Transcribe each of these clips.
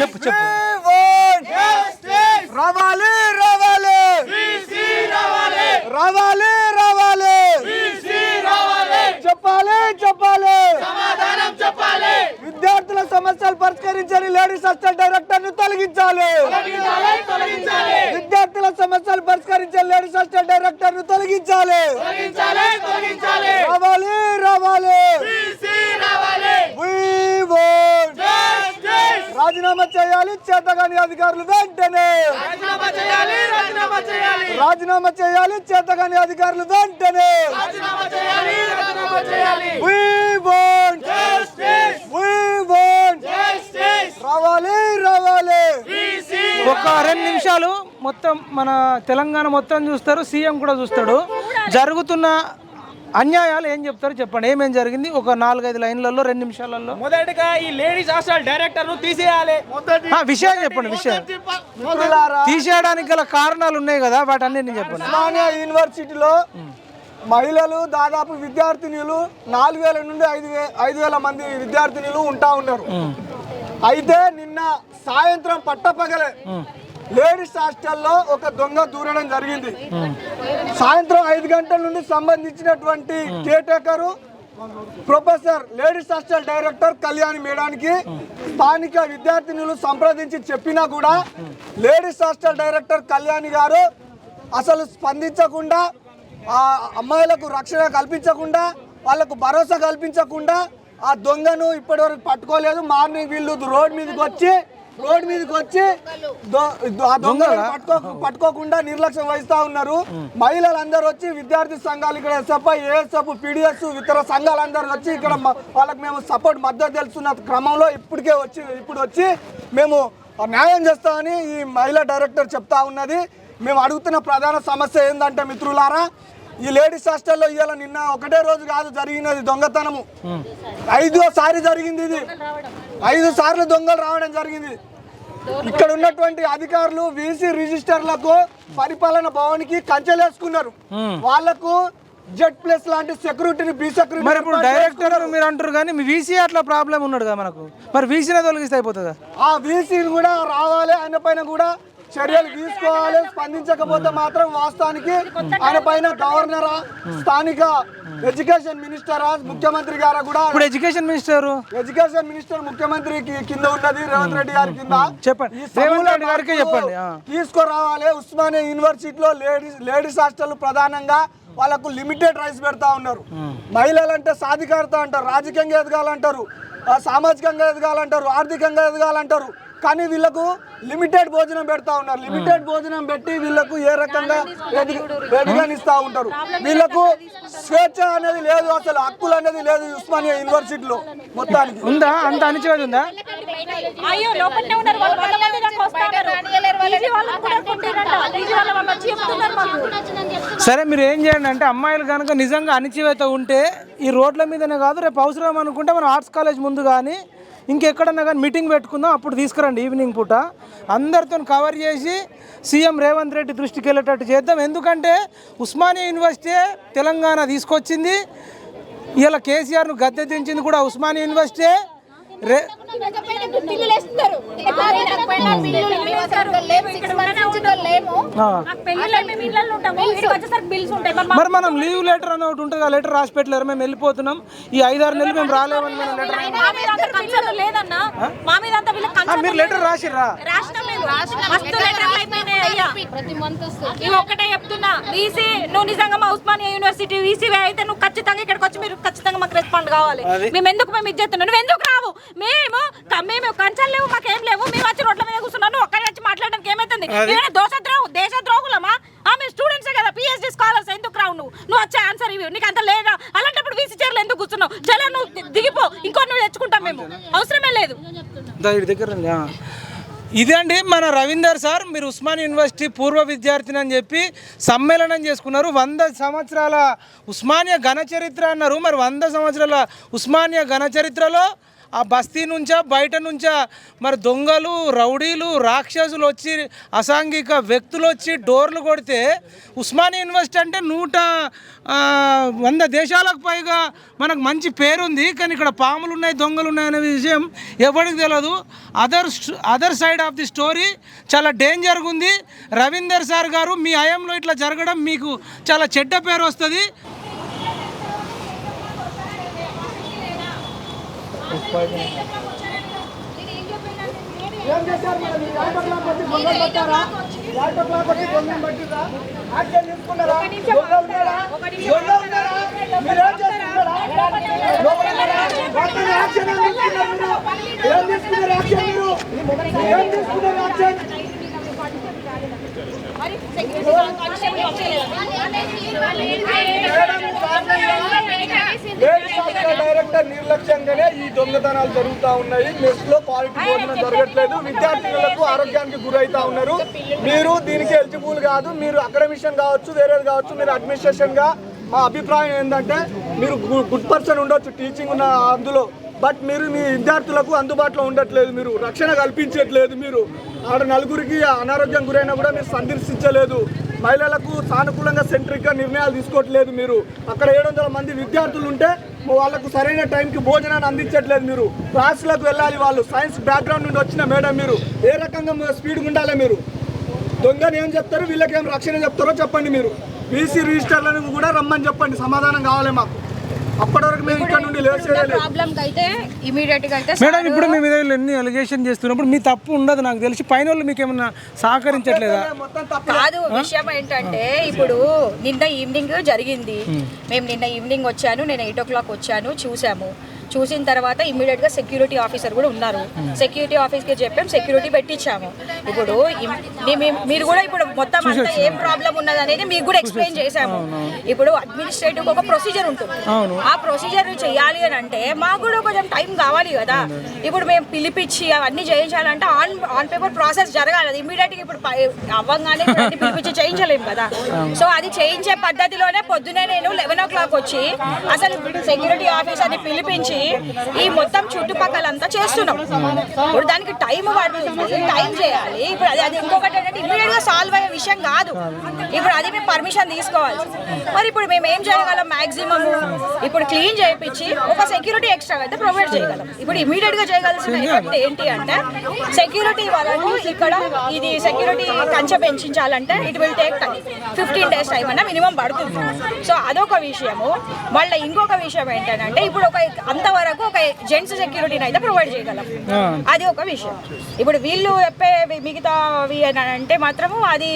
చెప్పు చెప్పు. రావాలి రావాలి! రావాలి! రావాలి చెప్పాలి చెప్పాలి! విద్యార్థుల సమస్యలు పరిష్కరించని లేడీస్ హాస్టల్ డైరెక్టర్ను తొలగించాలి విద్యార్థుల సమస్యలు పరిష్కరించే లేడీస్ హాస్టల్ డైరెక్టర్ను తొలగించాలి రావాలి రావాలి! రాజీనామా చేయాలి చేతగాని అధికారులు వెంటనే. రాజీనామా చేయాలి చేతగాని అధికారులు వెంటనే. రావాలి రావాలి. ఒక రెండు నిమిషాలు మొత్తం మన తెలంగాణ మొత్తం చూస్తారు సీఎం కూడా చూస్తాడు. జరుగుతున్న అన్యాయాలు ఏం చెప్తారు చెప్పండి. ఏమేం జరిగింది? ఒక నాలుగైదు లైన్లలో రెండు నిమిషాలలో. మొదటిగా ఈ లేడీస్ హాస్టల్ డైరెక్టర్ను తీసేయాలి ఆ, విషయాలు చెప్పండి విషయం తీసేయడానికి గల కారణాలు ఉన్నాయి కదా వాటన్నిటిని చెప్పండి ఉస్మానియా యూనివర్సిటీలో మహిళలు దాదాపు విద్యార్థినులు నాలుగు వేల నుండి ఐదు వే ఐదు వేల మంది విద్యార్థినులు ఉంటా ఉన్నారు. అయితే నిన్న సాయంత్రం పట్టపగలే లేడీస్ హాస్టల్లో ఒక దొంగ దూరడం జరిగింది. సాయంత్రం ఐదు గంటల నుండి సంబంధించినటువంటి కేటేకరు professor ladies hostel director Kalyani మేడానికి స్థానిక విద్యార్థినులు సంప్రదించి చెప్పినా కూడా లేడీస్ హాస్టల్ డైరెక్టర్ కళ్యాణి గారు అసలు స్పందించకుండా ఆ అమ్మాయిలకు రక్షణ కల్పించకుండా వాళ్ళకు భరోసా కల్పించకుండా ఆ దొంగను ఇప్పటివరకు పట్టుకోలేదు. మార్నింగ్ వీళ్ళు రోడ్ మీదకి వచ్చి రోడ్ మీదకి వచ్చి పట్టుకోకుండా నిర్లక్ష్యం వహిస్తా ఉన్నారు. మహిళలందరూ వచ్చి విద్యార్థి సంఘాలు ఇక్కడ ఎస్ఎఫ్ఐ ఏఎస్ఎఫ్ పీడిఎస్ ఇతర సంఘాలందరూ వచ్చి ఇక్కడ వాళ్ళకి మేము సపోర్ట్ మద్దతు తెలుస్తున్న క్రమంలో ఇప్పటికే వచ్చి ఇప్పుడు వచ్చి మేము న్యాయం చేస్తామని ఈ మహిళా డైరెక్టర్ చెప్తా ఉన్నది. మేము అడుగుతున్న ప్రధాన సమస్య ఏంటంటే మిత్రులారా ఈ లేడీస్ హాస్టల్లో ఇవాళ నిన్న ఒకటే రోజు కాదు జరిగినది దొంగతనము. ఐదోసారి జరిగింది ఇది. ఐదు సార్లు దొంగలు రావడం జరిగింది. ఇక్కడ ఉన్నటువంటి అధికారులు వీసీ రిజిస్టర్లకు పరిపాలన భవన్కి కంచెలేసుకున్నారు. వాళ్ళకు జెడ్ ప్లస్ లాంటి సెక్యూరిటీని బి సెక్యూరిటీ మరి ఇప్పుడు డైరెక్టర్ మీరు అంటారు కానీ మీ వీసీ అట్లా ప్రాబ్లం ఉన్నాడు కదా మనకు? మరి వీసీనే తొలగిస్తే అయిపోతుందా? ఆ వీసీని కూడా రావాలి ఆయన పైన కూడా చర్యలు తీసుకోవాలి స్పందించకపోతే మాత్రం వాస్తవానికి ఆయన పైన గవర్నరా స్థానిక ఎడ్యుకేషన్ మినిస్టరా ముఖ్యమంత్రి గారా కూడా ఇప్పుడు ఎడ్యుకేషన్ మినిస్టర్ ఎడ్యుకేషన్ మినిస్టర్ ముఖ్యమంత్రి కింద ఉన్నది రేవంత్ రెడ్డి గారి కింద. చెప్పండి. రేవంత్ రెడ్డి గారికే చెప్పండి. తీసుకురావాలి ఉస్మానియా యూనివర్సిటీలో లేడీస్ లేడీస్ హాస్టల్ ప్రధానంగా వాళ్ళకు లిమిటెడ్ రైట్స్ పెడతా ఉన్నారు. మహిళలు అంటే సాధికారత అంటారు రాజకీయంగా ఎదగాలంటారు సామాజికంగా ఎదగాలంటారు ఆర్థికంగా ఎదగాలంటారు. కానీ వీళ్ళకు లిమిటెడ్ భోజనం పెడతా ఉన్నారు. లిమిటెడ్ భోజనం పెట్టి వీళ్ళకు ఏ రకంగా ఎదగనిస్తా ఉంటారు. వీళ్ళకు స్వేచ్ఛ అనేది లేదు అసలు హక్కులు అనేది లేదు ఉస్మానియా యూనివర్సిటీలో మొత్తానికి. ఉందా? అంత అణిచివేది ఉందా? అయ్యో లోపలనే ఉన్నారు వాళ్ళు. వంద మంది దాకా వస్తున్నారు ఈజీ వాళ్ళు కూడా కొట్టిరంట ఈజీ వాళ్ళ వాళ్ళు వచ్చి చెప్తున్నారు మాకు. సరే మీరు ఏం చేయండి అంటే అమ్మాయిలు కనుక నిజంగా అణిచివేత ఉంటే ఈ రోడ్ల మీదనే కాదు రేపు అవసరం అనుకుంటే మనం ఆర్ట్స్ కాలేజ్ ముందు కానీ ఇంకెక్కడన్నా కానీ మీటింగ్ పెట్టుకుందాం అప్పుడు తీసుకురండి ఈవినింగ్ పూట. అందరితో కవర్ చేసి సీఎం రేవంత్ రెడ్డి దృష్టికి వెళ్ళేటట్టు చేద్దాం. ఎందుకంటే ఉస్మానియా యూనివర్సిటీ తెలంగాణ తీసుకొచ్చింది. ఇలా కేసీఆర్ను గద్దె దించింది కూడా ఉస్మానియా యూనివర్సిటీ. రే బిల్స్ ఉంటాయి మరి మనం లీవ్ లెటర్ అని ఒకటి ఉంటుంది ఆ లెటర్ రాసి పెట్టలేరు మేము వెళ్ళిపోతున్నాం. ఈ ఐదారు నెలలు మేము రాలేమని మనం లెటర్ లేదన్నా మీరు లెటర్ రాసిర్రా? లేదు మస్తు ఒక్కటే చెప్తున్నా వీసీ నువ్వు నిజంగా మా ఉస్మానియా యూనివర్సిటీ వీసీ అయితే నువ్వు ఖచ్చితంగా ఇక్కడికి వచ్చి మీరు ఖచ్చితంగా మాకు రెస్పాండ్ కావాలి మేము ఎందుకు మేము ఇది చేస్తున్నాం నువ్వు ఎందుకు మేము మేము కంచాలు లేవు మాకేం లేవు. మేము వచ్చి రోడ్ల మీద కూర్చున్నాను ఒక్కడే వచ్చి మాట్లాడడానికి ఏమైతుంది? ఏమైనా దోషద్రోహు దేశద్రోహులమా ఆ మేము స్టూడెంట్సే కదా పిహెచ్డి స్కాలర్స్ ఎందుకు రావు నువ్వు? నువ్వు వచ్చే ఆన్సర్ ఇవి నీకు అంత లేదా? అలాంటప్పుడు వీసీ చైర్లు ఎందుకు కూర్చున్నావు? చలో నువ్వు దిగిపో. ఇంకో నువ్వు తెచ్చుకుంటాం మేము. అవసరమే లేదు. దగ్గర రండి, ఆ. ఇదే అండి మన రవీందర్ సార్ మీరు ఉస్మాన్ యూనివర్సిటీ పూర్వ విద్యార్థిని అని చెప్పి సమ్మేళనం చేసుకున్నారు. వంద సంవత్సరాల ఉస్మానియా ఘన చరిత్ర అన్నారు. మరి వంద సంవత్సరాల ఉస్మానియా ఘన చరిత్రలో ఆ బస్తీ నుంచా బయట నుంచా మరి దొంగలు రౌడీలు రాక్షసులు వచ్చి అసాంఘిక వ్యక్తులు వచ్చి డోర్లు కొడితే ఉస్మానియా యూనివర్సిటీ అంటే నూట వంద దేశాలకు పైగా మనకు మంచి పేరుంది. కానీ ఇక్కడ పాములు ఉన్నాయి దొంగలు ఉన్నాయి అనే విషయం ఎవరికి తెలియదు other other side of the story చాలా డేంజర్గా ఉంది. రవీందర్ సార్ గారు మీ హయాంలో ఇట్లా జరగడం మీకు చాలా చెడ్డ పేరు వస్తుంది. ఏం చేశారు మేడం? ఈ క్లాక్ వచ్చి దొంగలు పట్టారా? యాట క్లాక్ వచ్చి దొంగలు పట్టిర్రా? యాక్షన్ తీసుకున్నారా? దొంగ ఉన్నారా? దొంగ ఉన్నారా? మీరేం చేస్తున్నారా? ఉన్నారా? వాటిని యాక్షన్ ఏం తీసుకున్నారు మీరు? ఏం తీసుకున్నారు యాక్షన్ మీరు? ఏం తీసుకున్నారు యాక్షన్? లేడీస్ హాస్టల్ డైరెక్టర్ నిర్లక్ష్యంగానే ఈ దొంగతనాలు జరుగుతూ ఉన్నాయి. మెస్లో క్వాలిటీ భోజనం జరగట్లేదు. విద్యార్థులకు ఆరోగ్యానికి గురైతా ఉన్నారు. మీరు దీనికి ఎలిజిబుల్ కాదు. మీరు అకాడమిషియన్ కావచ్చు వేరేది కావచ్చు మీరు అడ్మినిస్ట్రేషన్గా మా అభిప్రాయం ఏంటంటే మీరు గుడ్ పర్సన్ ఉండొచ్చు టీచింగ్ ఉన్న అందులో. బట్ మీరు మీ విద్యార్థులకు అందుబాటులో ఉండట్లేదు మీరు. రక్షణ కల్పించట్లేదు మీరు. ఆడ నలుగురికి అనారోగ్యం గురైనా కూడా మీరు సందర్శించలేదు. మహిళలకు సానుకూలంగా సెంట్రిక్గా నిర్ణయాలు తీసుకోవట్లేదు మీరు. అక్కడ ఏడు వందల మంది విద్యార్థులు ఉంటే వాళ్ళకు సరైన టైంకి భోజనాన్ని అందించట్లేదు మీరు. క్లాసులకు వెళ్ళాలి వాళ్ళు. సైన్స్ బ్యాక్గ్రౌండ్ నుండి వచ్చిన మేడం మీరు. ఏ రకంగా స్పీడ్గా ఉండాలి మీరు? దొంగని ఏం చెప్తారు? వీళ్ళకి ఏం రక్షణ చెప్తారో చెప్పండి మీరు. బీసీ రిజిస్టర్లను కూడా రమ్మని చెప్పండి. సమాధానం కావాలి మాకు. అప్పటి వరకు మేము ఇక్కడ నుండి లేచేదే లేదు ప్రాబ్లం అయితే ఇమీడియట్గా అయితే మేడం ఇప్పుడు మీ మీద ఎన్ని అలిగేషన్ చేస్తున్నప్పుడు మీ తప్పు ఉండదు నాకు తెలిసి. పైన వాళ్ళు మీకు ఏమన్నా సహకరించట్లేదా? కాదు విషయం ఏంటంటే ఇప్పుడు నిన్న ఈవినింగ్ జరిగింది. మేము నిన్న ఈవినింగ్ వచ్చాను నేను ఎయిట్ ఓ క్లాక్ వచ్చాను చూసాము. చూసిన తర్వాత ఇమ్మీడియట్గా సెక్యూరిటీ ఆఫీసర్ కూడా ఉన్నారు. సెక్యూరిటీ ఆఫీస్కి చెప్పాం సెక్యూరిటీ పెట్టించాము. ఇప్పుడు మీరు కూడా ఇప్పుడు మొత్తం అంతా ఏం ప్రాబ్లం ఉన్నది అనేది మీకు కూడా ఎక్స్ప్లెయిన్ చేశాము. ఇప్పుడు అడ్మినిస్ట్రేటివ్ ఒక ప్రొసీజర్ ఉంటుంది. ఆ ప్రొసీజర్ చేయాలి అని అంటే మాకు కూడా కొంచెం టైం కావాలి కదా. ఇప్పుడు మేము పిలిపించి అవన్నీ చేయించాలంటే ఆన్ ఆన్ పేపర్ ప్రాసెస్ జరగాలి. అది ఇమీడియట్గా ఇప్పుడు అవ్వంగానే పిలిపించి చేయించలేము కదా. సో అది చేయించే పద్ధతిలోనే పొద్దునే నేను లెవెన్ ఓ క్లాక్ వచ్చి అసలు సెక్యూరిటీ ఆఫీసర్ని పిలిపించి ఈ మొత్తం చుట్టుపక్కలంతా చేస్తున్నాం. ఇప్పుడు దానికి టైం పడుతుంది. టైం చేయాలి. ఇప్పుడు అది అది ఇంకొకటి ఏంటంటే ఇమీడియట్గా సాల్వ్ అయ్యే విషయం కాదు. ఇప్పుడు అది మేము పర్మిషన్ తీసుకోవాలి మరి ఇప్పుడు మేము ఏం చేయగలం? మాక్సిమం ఇప్పుడు క్లీన్ చేయించి ఒక సెక్యూరిటీ ఎక్స్ట్రా అయితే ప్రొవైడ్ చేయగలం. ఇప్పుడు ఇమీడియట్గా చేయగలసిన ఎఫెక్ట్ ఏంటి అంటే సెక్యూరిటీ వరకు ఇక్కడ ఇది సెక్యూరిటీ కంచె పెంచాలంటే it will take time fifteen days time అన్న మినిమం పడుతుంది. సో అదొక విషయము. మళ్ళీ ఇంకొక విషయం ఏంటంటే ఇప్పుడు ఒక అంతవరకు ఒక జెంట్స్ సెక్యూరిటీని అయితే ప్రొవైడ్ చేయగలం. అది ఒక విషయం. ఇప్పుడు వీళ్ళు చెప్పే మిగతావి అని అంటే మాత్రము అది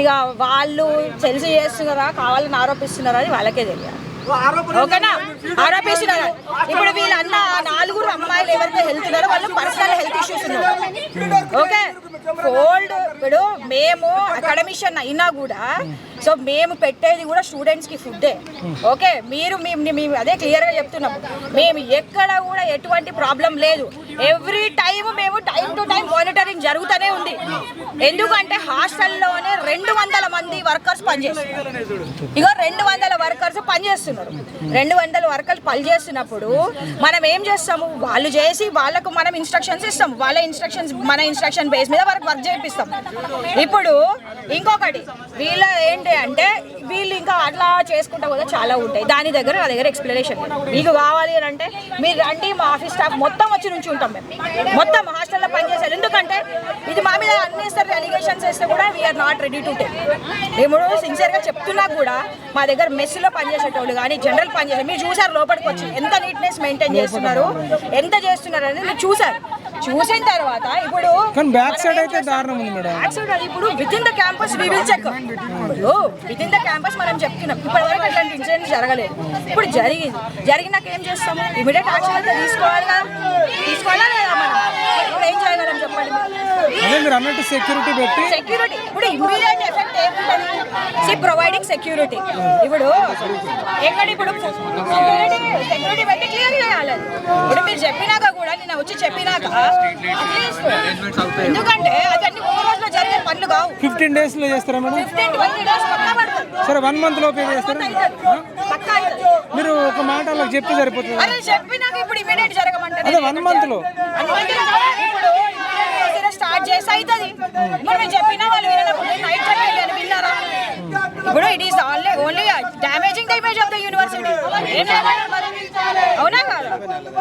ఇక వాళ్ళు తెలిసి చేస్తున్నారా కావాలని ఆరోపిస్తున్నారా అని వాళ్ళకే తెలియాలి. ఓకేనా? ఆరోపిస్తున్నారు? ఇప్పుడు వీళ్ళన్న నాలుగురు అమ్మాయిలు ఎవరైతే హెల్త్ ఉన్నారో వాళ్ళు పర్సనల్ హెల్త్ ఇష్యూస్ ఉన్నారు. ఓకే? కోల్డ్ ఇప్పుడు మేము అకాడమిషన్ అయినా కూడా సో మేము పెట్టేది కూడా స్టూడెంట్స్కి ఫుడ్డే. ఓకే? మీరు మేము మేము అదే క్లియర్గా చెప్తున్నాం. మేము ఎక్కడ కూడా ఎటువంటి ప్రాబ్లం లేదు. ఎవ్రీ టైం మేము టైం టు టైం మానిటరింగ్ జరుగుతూనే ఉంది. ఎందుకంటే హాస్టల్లోనే రెండు వందల మంది వర్కర్స్ పనిచేస్తున్నారు. ఇగో రెండు వందల వర్కర్స్ పనిచేస్తున్నారు. రెండు వందల వర్కర్స్ పనిచేస్తున్నప్పుడు మనం ఏం చేస్తాము? వాళ్ళు చేసి వాళ్ళకు మనం ఇన్స్ట్రక్షన్స్ ఇస్తాం వాళ్ళ ఇన్స్ట్రక్షన్స్ మన ఇన్స్ట్రక్షన్ బేస్ మీద వర్క్ వర్క్ చేపిస్తాం. ఇప్పుడు ఇంకొకటి వీళ్ళ ఏంటి అంటే వీళ్ళు ఇంకా అట్లా చేసుకుంటా కూడా చాలా ఉంటాయి. దాని దగ్గర నా దగ్గర ఎక్స్ప్లెనేషన్ మీకు కావాలి అని అంటే మీరు రండి మా ఆఫీస్ స్టాఫ్ మొత్తం వచ్చి నుంచి ఉంటాం మేము. మొత్తం హాస్టల్లో పనిచేశారు ఎందుకంటే ఇది మా మీద అన్నేస్తారు అలిగేషన్స్ వేస్తే కూడా we are not ready to take మేము సిన్సియర్గా చెప్తున్నా కూడా మా దగ్గర మెస్సులో పనిచేసేటోళ్ళు కానీ జనరల్ పనిచేసే మీరు చూసారు లోపలికి వచ్చి ఎంత నీట్నెస్ మెయింటైన్ చేస్తున్నారు ఎంత చేస్తున్నారు అనేది మీరు చూసారు. చూసిన తర్వాత ఇప్పుడు కానీ బ్యాక్ సైడ్ అయితే దారుణం ఉంది మేడం. యాక్చువల్ అది ఇప్పుడు within the campus we will check ఇప్పుడు విత్ ఇన్ ద క్యాంపస్ మనం చెప్తున్నాం. ఇప్పటి వరకు అట్లాంటి ఇన్సిడెంట్ జరగలేదు. ఇప్పుడు జరిగింది. జరిగినాక ఏం చేస్తాము? ఇమీడియట్ యాక్షన్ అయితే తీసుకోవాలి కదా తీసుకోవాలా లేదా మనం? ఏం చేయగలం చెప్పండి మీరు? అన్నట్టు సెక్యూరిటీ పెట్టి సెక్యూరిటీ ఇప్పుడు ఇమ్మీడియట్ ఎఫెక్ట్ ఏముంటుంది? సి ప్రొవైడింగ్ సెక్యూరిటీ ఇప్పుడు ఎక్కడ ఇప్పుడు సెక్యూరిటీ పెట్టి క్లియర్ చేయాలి. ఇప్పుడు మీరు చెప్పినాక కూడా నేను వచ్చి చెప్పినాక ఎందుకంటే ఒక రోజులో జరిగే పనులు కావు. ఫిఫ్టీన్ డేస్లో చేస్తారా మేడం? డేస్ సరే వన్ మంత్ లోపే చేస్తారా. మీరు ఒక మాట వాళ్ళకి చెప్తే సరిపోతుంది? అదే వన్ మంత్లో ఇప్పుడు స్టార్ట్ చేసి అవుతుంది చెప్పినా వాళ్ళు నైట్ విన్నారా? ఇప్పుడు it is only only damaging the image of the university అవునా కాదా?